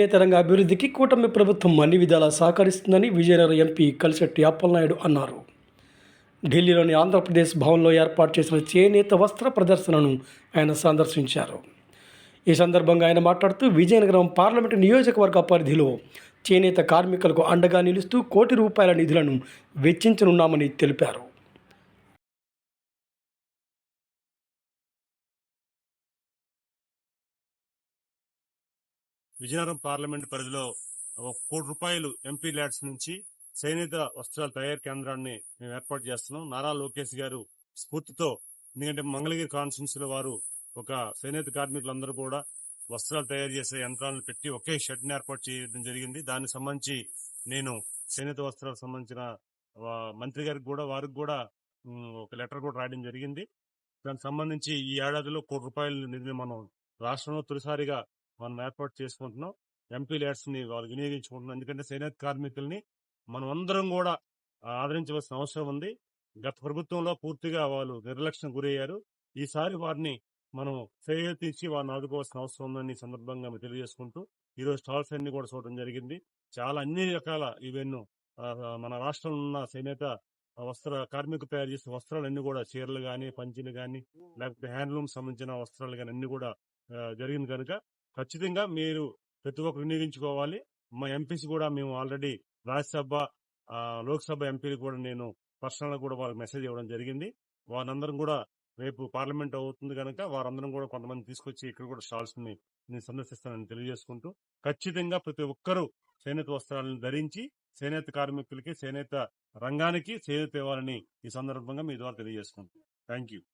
చేనేత రంగ అభివృద్ధికి కూటమి ప్రభుత్వం అన్ని విధాలా సహకరిస్తుందని విజయనగరం ఎంపీ కలిశెట్టి అప్పలనాయుడు అన్నారు. ఢిల్లీలోని ఆంధ్రప్రదేశ్ భవన్లో ఏర్పాటు చేసిన చేనేత వస్త్ర ప్రదర్శనను ఆయన సందర్శించారు. ఈ సందర్భంగా ఆయన మాట్లాడుతూ విజయనగరం పార్లమెంటు నియోజకవర్గ పరిధిలో చేనేత కార్మికులకు అండగా నిలుస్తూ కోటి రూపాయల నిధులను వెచ్చించనున్నామని తెలిపారు. విజయనగరం పార్లమెంట్ పరిధిలో ఒక కోటి రూపాయలు ఎంపీ ల్యాడ్స్ నుంచి చేనేత వస్త్రాల తయారీ కేంద్రాన్ని మేము ఏర్పాటు చేస్తున్నాం. నారా లోకేష్ గారు స్ఫూర్తితో ఎందుకంటే మంగళగిరి కాన్స్టిట్యూన్సీ లో వారు ఒక చేనేత కార్మికులందరూ కూడా వస్త్రాలు తయారు చేసే యంత్రాలను పెట్టి ఒకే షెడ్ని ఏర్పాటు చేయడం జరిగింది. దానికి సంబంధించి నేను చేనేత వస్త్రాలకు సంబంధించిన మంత్రి గారికి కూడా వారికి కూడా ఒక లెటర్ కూడా రాయడం జరిగింది. దానికి సంబంధించి ఈ ఏడాదిలో కోటి రూపాయల నిధిని మనం రాష్ట్రంలో తొలిసారిగా మనం ఏర్పాటు చేసుకుంటున్నాం. ఎంపీ ల్యాడ్స్ని వాళ్ళు వినియోగించుకుంటున్నాం. ఎందుకంటే చేనేత కార్మికుల్ని మనం అందరం కూడా ఆదరించవలసిన అవసరం ఉంది. గత ప్రభుత్వంలో పూర్తిగా వాళ్ళు నిర్లక్ష్యం గురయ్యారు. ఈసారి వారిని మనం చేయూతిచ్చి వారిని ఆదుకోవాల్సిన అవసరం ఉందని సందర్భంగా తెలియజేసుకుంటూ ఈ రోజు స్టాల్స్ అన్ని కూడా చూడడం జరిగింది. చాలా అన్ని రకాల ఇవన్నో మన రాష్ట్రంలో ఉన్న చేనేత వస్త్ర కార్మికులు తయారు చేసిన వస్త్రాలన్నీ కూడా చీరలు గాని పంచిలు గాని లేకపోతే హ్యాండ్లూమ్ సంబంధించిన వస్త్రాలు గాని అన్ని కూడా జరిగింది కనుక ఖచ్చితంగా మీరు ప్రతి ఒక్కరు వినియోగించుకోవాలి. మా ఎంపీస్ కూడా మేము ఆల్రెడీ రాజ్యసభ లోక్సభ ఎంపీలు కూడా నేను పర్సనల్ కూడా వాళ్ళకి మెసేజ్ ఇవ్వడం జరిగింది. వారందరం కూడా రేపు పార్లమెంట్ అవుతుంది కనుక వారందరం కూడా కొంతమంది తీసుకొచ్చి ఇక్కడ కూడా స్టాల్స్ని నేను సందర్శిస్తానని తెలియజేసుకుంటూ ఖచ్చితంగా ప్రతి ఒక్కరూ చేనేత వస్త్రాలను ధరించి చేనేత కార్మికులకి చేనేత రంగానికి చేయూత ఇవ్వాలని ఈ సందర్భంగా మీ ద్వారా తెలియజేసుకుంటాం థ్యాంక్ యూ